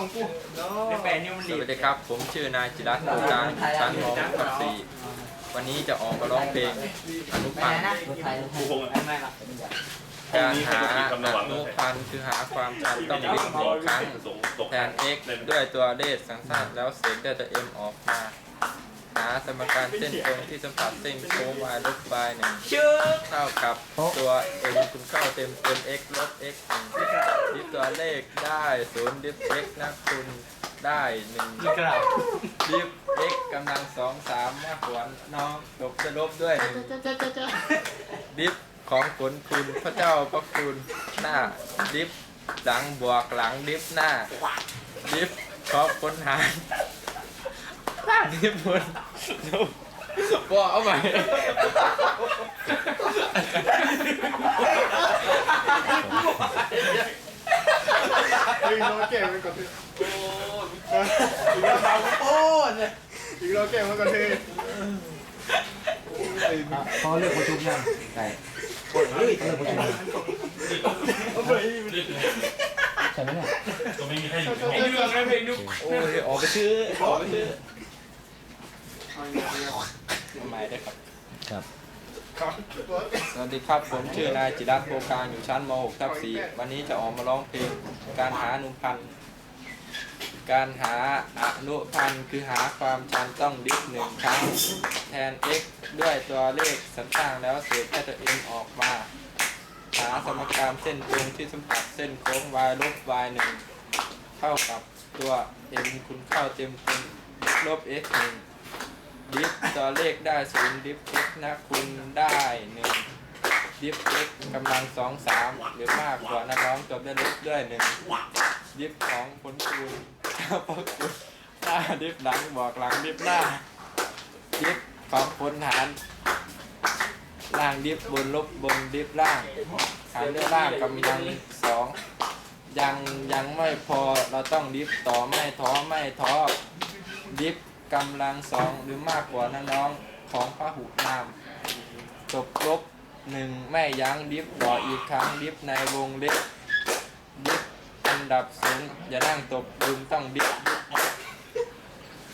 องกูไม่แปลนี่มันสรีบวัสดีครับ ผมชื่อนายจิรัตน์มูจางชั้นมกับสี่วันนี้จะออกมาร้องเพลงอนุไปพันไหนธ์นะรถไทยรถไทยไม่ไม่หรอกการหาอนุพันธ์คือหาความชันต้องลิงก์หนึ่งครั้งแทน x ด้วยตัวเลขสังสารแล้วเสียงด้วยตัว m ออกมา หาสมการเส้นตรงที่สัมผัสเส้นโค้ง y ลบ y หนึ่งชื่อเท่ากับตัว m คุณเข้าเต็มเป็น x ลบ x หนึ่ง ดิฟตัวเลขได้ศูนย์ดิฟ x นะคุณได้หนึ่งมีกระดาษดิฟ x กำลังสองสามมากกว่าน้องลบจะลบด้วยหนึ่งดิฟของผลคุณพระเจ้าพระคุณหน้าดิฟหลังบวกหลังดิฟหน้า ดิฟของคนหารหน้าดิฟบนบอกเอาใหม่ อีกรอบแก้มันก่อนเถอะอีกแล้วเราโอ้เนี่ยอีกรอบแก้มันก่อนเถอะเขาเลือกประชุมยังใช่เลือกประชุมใช่ไหมเนี่ยก็ไม่มีใครอยู่ไอ้เรื่องนั้นเพลงดูโอ้ยออกไปชื่อออกไปชื่อทำไมได้ครับครับ สวัสดีครับ ผมชื่อนายจิรัตโพกางอยู่ชั้นม .6 ทับ4วันนี้จะออกมาร้องเพลงการหาอนุพันธ์ การหาอนุพันธ์คือหาความชันต้องดิฟหนึ่งครั้ง แทน x ด้วยตัวเลขสันตั้งแล้วเศษแค่ตัว m ออกมา หาสมการเส้นตรงที่สัมผัสเส้นโค้ง y ลบ y หนึ่งเท่ากับตัว m คุณเข้าเต็มเป็นลบ x หนึ่ง ตัวเลขได้ศูนย์ดิฟ x นะคุณได้หนึ่งดิฟ x กำลังสองสามหรือมากกว่านะน้องจบด้วยลบด้วยหนึ่งดิฟของผลคูณเจ้าพระคุณหน้าดิฟหลังบอกหลังดิฟหน้าดิฟของผลหารล่างดิฟบนลบบนดิฟล่างหารด้วยล่างกำลังสองยังยังไม่พอเราต้องดิฟต่อไม่ท้อไม่ท้อดิฟ กำลังสองหรือมากกว่านะน้องของพระหุนามจบลบหนึ่งแม่ยั้งดิฟต่ออีกครั้งดิฟในวงเล็บดิฟอันดับศูนย์อย่านั่งตบดึงต้องดิฟ